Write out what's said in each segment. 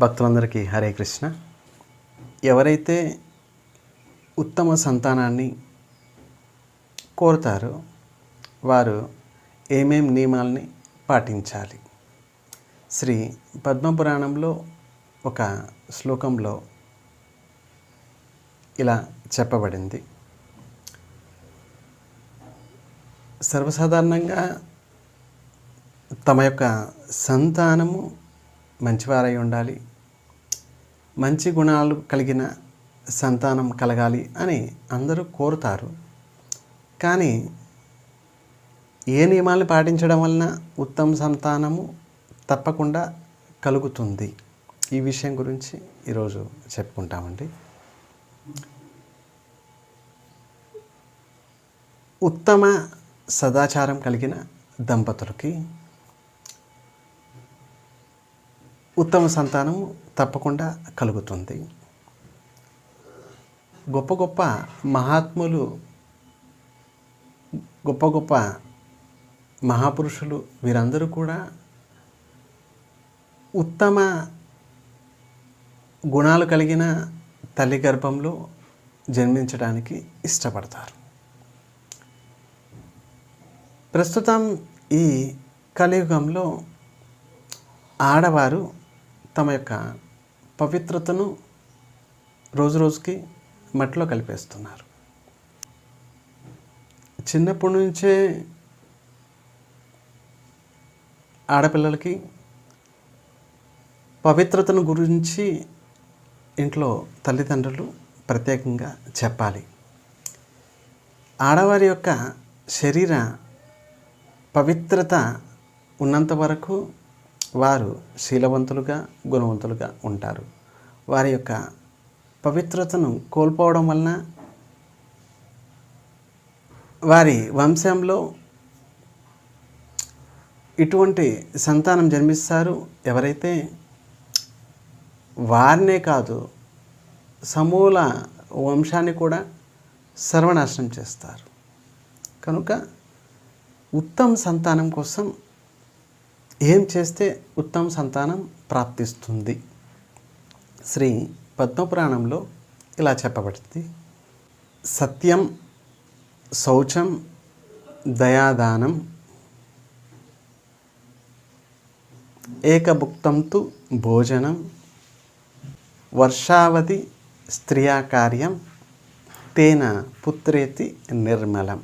భక్తులందరికీ హరే కృష్ణ. ఎవరైతే ఉత్తమ సంతానాన్ని కోరుతారో వారు ఏమేం నియమాల్ని పాటించాలి? శ్రీ పద్మపురాణంలో ఒక శ్లోకంలో ఇలా చెప్పబడింది. సర్వసాధారణంగా తమ యొక్క సంతానము మంచివారై ఉండాలి మంచి గుణాలు కలిగిన సంతానం కలగాలి అని అందరూ కోరుతారు. కానీ ఏ నియమాలను పాటించడం వలన ఉత్తమ సంతానము తప్పకుండా కలుగుతుంది? ఈ విషయం గురించి ఈరోజు చెప్పుకుంటామండి. ఉత్తమ సదాచారం కలిగిన దంపతులకి ఉత్తమ సంతానం తప్పకుండా కలుగుతుంది. గొప్ప గొప్ప మహాత్ములు గొప్ప గొప్ప మహాపురుషులు వీరందరూ కూడా ఉత్తమ గుణాలు కలిగిన తల్లి గర్భంలో జన్మించడానికి ఇష్టపడతారు. ప్రస్తుతం ఈ కలియుగంలో ఆడవారు తమ యొక్క పవిత్రతను రోజు రోజుకి మట్టిలో కలిపేస్తున్నారు. చిన్నప్పటి నుంచే ఆడపిల్లలకి పవిత్రతను గురించి ఇంట్లో తల్లిదండ్రులు ప్రత్యేకంగా చెప్పాలి. ఆడవారి యొక్క శరీర పవిత్రత ఉన్నంత వరకు వారు శీలవంతులుగా గుణవంతులుగా ఉంటారు. వారి యొక్క పవిత్రతను కోల్పోవడం వలన వారి వంశంలో ఇటువంటి సంతానం జన్మిస్తారు. ఎవరైతే వారినే కాదు సమూల వంశాన్ని కూడా సర్వనాశనం చేస్తారు. కనుక ఉత్తమ సంతానం కోసం ఏం చేస్తే ఉత్తమ సంతానం ప్రాప్తిస్తుంది? శ్రీ పద్మపురాణంలో ఇలా చెప్పబడింది సత్యం శౌచం దయాదానం ఏకభుక్తంతు భోజనం వర్షావధి స్త్రియా కార్యం తేన పుత్రేతి నిర్మలం.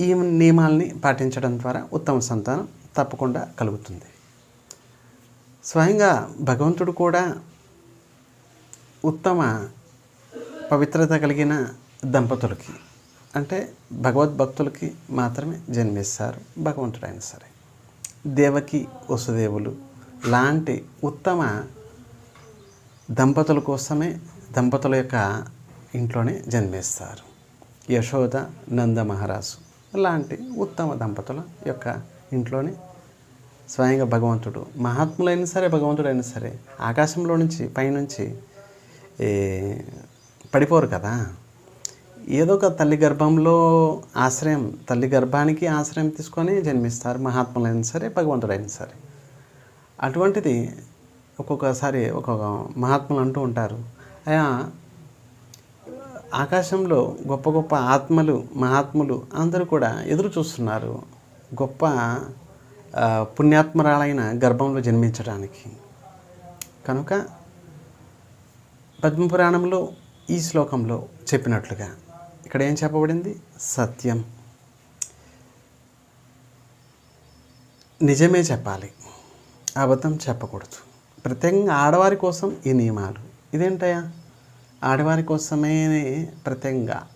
ఈ నియమాల్ని పాటించడం ద్వారా ఉత్తమ సంతానం తప్పకుండా కలుగుతుంది. స్వయంగా భగవంతుడు కూడా ఉత్తమ పవిత్రత కలిగిన దంపతులకి అంటే భగవద్భక్తులకి మాత్రమే జన్మిస్తారు భగవంతుడైనా సరే. దేవకి వసుదేవులు లాంటి ఉత్తమ దంపతుల కోసమే దంపతుల యొక్క ఇంట్లోనే జన్మిస్తారు. యశోద నంద మహారాజు లాంటి ఉత్తమ దంపతుల యొక్క ఇంట్లోనే స్వయంగా భగవంతుడు. మహాత్ములైనా సరే భగవంతుడైనా సరే ఆకాశంలో నుంచి పైనుంచి పడిపోరు కదా. ఏదో ఒక తల్లి గర్భంలో ఆశ్రయం తల్లి గర్భానికి ఆశ్రయం తీసుకొని జన్మిస్తారు మహాత్ములైనా సరే భగవంతుడైనా సరే. అటువంటిది ఒక్కొక్కసారి ఒక్కొక్క మహాత్ములు అంటూ ఉంటారు. అయా ఆకాశంలో గొప్ప గొప్ప ఆత్మలు మహాత్ములు అందరూ కూడా ఎదురు చూస్తున్నారు. గొప్ప పుణ్యాత్మరాలైన గర్భంలో జన్మించడానికి. కనుక పద్మపురాణంలో ఈ శ్లోకంలో చెప్పినట్లుగా ఇక్కడ ఏం చెప్పబడింది? సత్యం. నిజమే చెప్పాలి. అబద్ధం చెప్పకూడదు. ప్రత్యేకంగా ఆడవారి కోసం ఈ నియమాలు. ఇదేంటయ్యా? ఆడవారి కోసమే ప్రత్యేకంగా.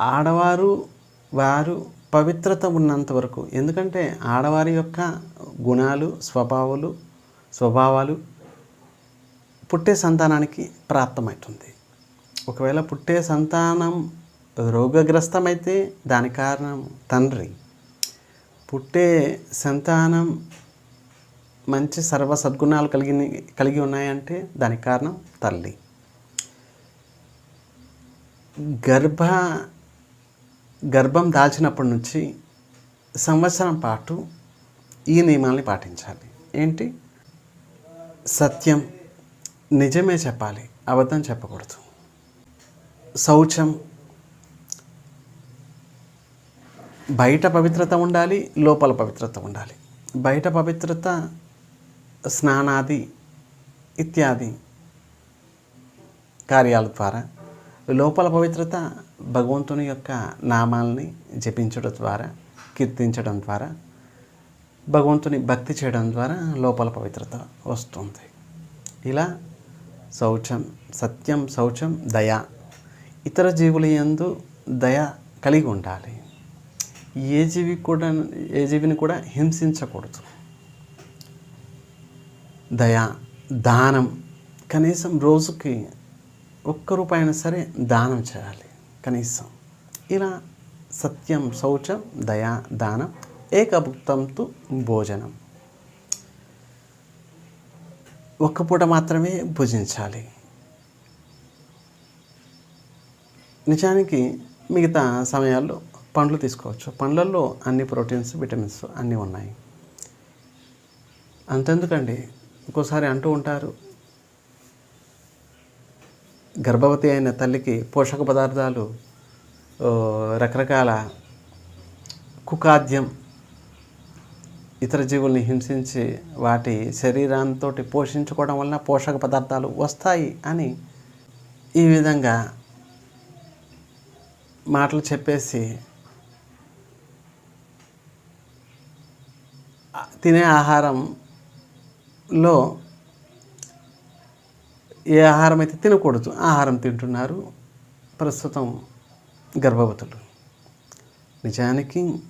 ఆడవారు వారు పవిత్రత ఉన్నంత వరకు. ఎందుకంటే ఆడవారి యొక్క గుణాలు స్వభావాలు స్వభావాలు పుట్టే సంతానానికి ప్రాప్తమవుతుంది ఒకవేళ పుట్టే సంతానం రోగగ్రస్తమైతే దాని కారణం తండ్రి. పుట్టే సంతానం మంచి సర్వ సద్గుణాలు కలిగి కలిగి ఉన్నాయంటే దానికి కారణం తల్లి. గర్భ గర్భం దాల్చినప్పటి నుంచి సంవత్సరం పాటు ఈ నియమాల్ని పాటించాలి. ఏంటి? సత్యం నిజమే చెప్పాలి అబద్ధం చెప్పకూడదు. శౌచం బయట పవిత్రత ఉండాలి లోపల పవిత్రత ఉండాలి. బయట పవిత్రత స్నానాది ఇత్యాది కార్యాల ద్వారా లోపల పవిత్రత భగవంతుని యొక్క నామాల్ని జపించడం ద్వారా కీర్తించడం ద్వారా భగవంతుని భక్తి చేయడం ద్వారా లోపల పవిత్రత వస్తుంది. ఇలా శౌచం సత్యం శౌచం దయ ఇతర జీవుల యందు దయ కలిగి ఉండాలి. ఏ జీవి కూడా ఏ జీవిని కూడా హింసించకూడదు. దయ దానం కనీసం రోజుకి ఒక్క రూపాయి అయినా సరే దానం చేయాలి కనీసం. ఇలా సత్యం శౌచం దయా దానం ఏకభుక్తంతో భోజనం. ఒక్క పూట మాత్రమే భుజించాలి. నిజానికి మిగతా సమయాల్లో పండ్లు తీసుకోవచ్చు. పండ్లల్లో అన్ని ప్రోటీన్స్ విటమిన్స్ అన్నీ ఉన్నాయి. అంతెందుకండి? ఒక్కోసారి అంటూ ఉంటారు గర్భవతి అయిన తల్లికి పోషక పదార్థాలు రకరకాల కుకాద్యం ఇతర జీవుల్ని హింసించి వాటి శరీరంతో పోషించుకోవడం వలన పోషక పదార్థాలు వస్తాయి అని ఈ విధంగా మాటలు చెప్పేసి తినే ఆహారంలో ఏ ఆహారం అయితే తినకూడదు ఆహారం తింటున్నారు ప్రస్తుతం గర్భవతులు. నిజానికి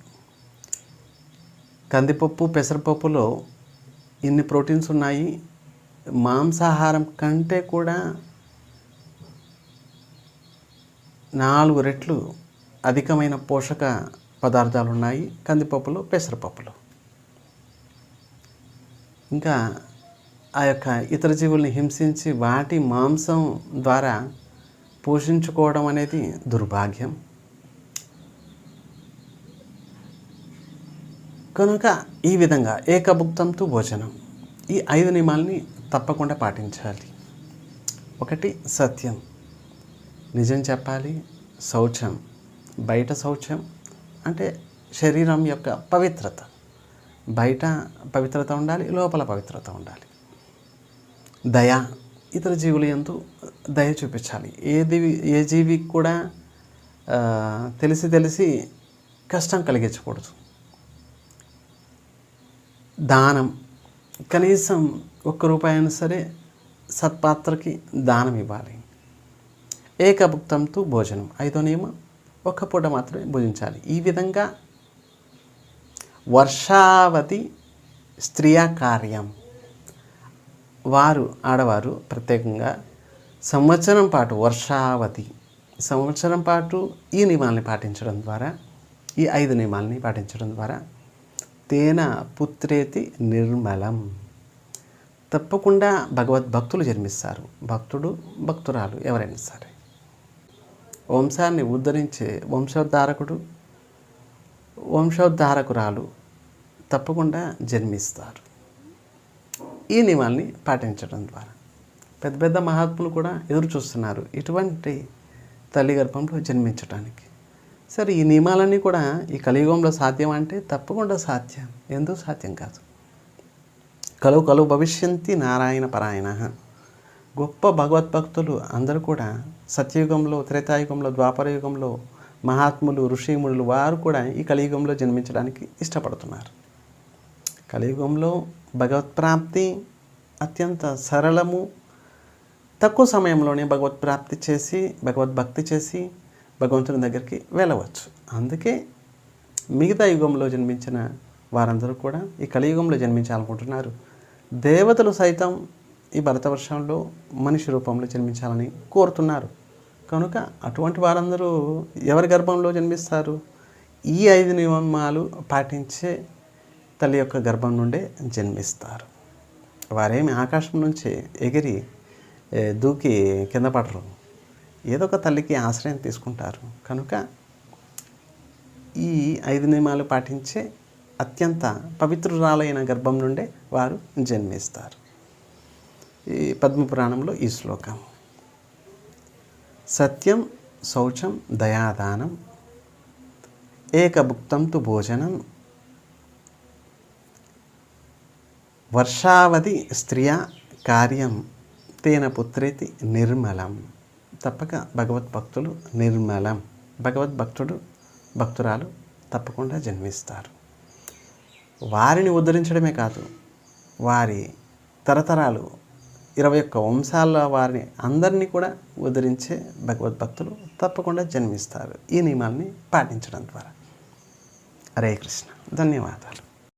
కందిపప్పు పెసరపప్పులో ఇన్ని ప్రోటీన్స్ ఉన్నాయి? మాంసాహారం కంటే కూడా నాలుగు రెట్లు అధికమైన పోషక పదార్థాలు ఉన్నాయి కందిపప్పులో పెసరపప్పులో. ఇంకా ఆ యొక్క ఇతర జీవుల్ని హింసించి వాటి మాంసం ద్వారా పోషించుకోవడం అనేది దుర్భాగ్యం. కనుక ఈ విధంగా ఏకభుక్తంతో భోజనం ఈ ఐదు నియమాల్ని తప్పకుండా పాటించాలి. ఒకటి సత్యం. నిజం చెప్పాలి శౌచం. బయట శౌచం అంటే శరీరం యొక్క పవిత్రత. బయట పవిత్రత ఉండాలి లోపల పవిత్రత ఉండాలి. దయ ఇతర జీవుల ఎందు దయ చూపించాలి. ఏది ఏ జీవికి కూడా తెలిసి తెలిసి కష్టం కలిగించకూడదు. దానం కనీసం ఒక్క రూపాయి అయినా సరే సత్పాత్రకి దానం ఇవ్వాలి. ఏకభుక్తంతో భోజనం ఐదో నియమం ఒక్క పూట మాత్రమే భోజించాలి. ఈ విధంగా వర్షావతి స్త్రీయ కార్యం వారు ఆడవారు ప్రత్యేకంగా సంవత్సరం పాటు వర్షావతి సంవత్సరం పాటు ఈ నియమాల్ని పాటించడం ద్వారా ఈ ఐదు నియమాల్ని పాటించడం ద్వారా తేన పుత్రేతి నిర్మలం. తప్పకుండా భగవద్భక్తులు జన్మిస్తారు. భక్తుడు భక్తురాలు ఎవరైనా సరే. వంశాన్ని ఉద్ధరించే వంశోద్ధారకుడు వంశోద్ధారకురాలు తప్పకుండా జన్మిస్తారు. ఈ నియమాల్ని పాటించడం ద్వారా. పెద్ద పెద్ద మహాత్ములు కూడా ఎదురు చూస్తున్నారు ఇటువంటి తల్లి గర్భంలో జన్మించడానికి సరే ఈ నియమాలన్నీ కూడా ఈ కలియుగంలో సాధ్యం అంటే తప్పకుండా సాధ్యం. ఎందుకు సాధ్యం కాదు? కలువు కలువు భవిష్యంతి నారాయణ పరాయణ. గొప్ప భగవద్భక్తులు అందరూ కూడా సత్యయుగంలో త్రేతాయుగంలో ద్వాపర యుగంలో మహాత్ములు ఋషిమునులు వారు కూడా ఈ కలియుగంలో జన్మించడానికి ఇష్టపడుతున్నారు. కలియుగంలో భగవత్ప్రాప్తి అత్యంత సరళము. తక్కువ సమయంలోనే భగవత్ప్రాప్తి చేసి భగవద్భక్తి చేసి భగవంతుని దగ్గరికి వెళ్ళవచ్చు. అందుకే మిగతా యుగంలో జన్మించిన వారందరూ కూడా ఈ కలియుగంలో జన్మించాలనుకుంటున్నారు. దేవతలు సైతం ఈ భరతవర్షంలో మనిషి రూపంలో జన్మించాలని కోరుతున్నారు. కనుక అటువంటి వారందరూ ఎవరి గర్భంలో జన్మిస్తారు? ఈ ఐదు నియమాలు పాటించే తల్లి యొక్క గర్భం నుండే జన్మిస్తారు. వారేమి ఆకాశం నుంచి ఎగిరి దూకి కింద పడరు. ఏదో ఒక తల్లికి ఆశ్రయం తీసుకుంటారు. కనుక ఈ ఐదు నియమాలు పాటించే అత్యంత పవిత్రురాలైన గర్భం నుండే వారు జన్మిస్తారు. ఈ పద్మపురాణంలో ఈ శ్లోకం. సత్యం శౌచం దయాదానం ఏకభుక్తం తు భోజనం వర్షావధి స్త్రియా కార్యం తేన పుత్రేతి నిర్మలం. తప్పక భగవద్భక్తులు నిర్మలం. భగవద్భక్తుడు భక్తురాలు తప్పకుండా జన్మిస్తారు. వారిని ఉద్ధరించడమే కాదు వారి తరతరాలు ఇరవై ఒక్క వంశాల వారిని అందరినీ కూడా ఉద్ధరించే భగవద్భక్తులు తప్పకుండా జన్మిస్తారు. ఈ నియమాల్ని పాటించడం ద్వారా. హరే కృష్ణ. ధన్యవాదాలు.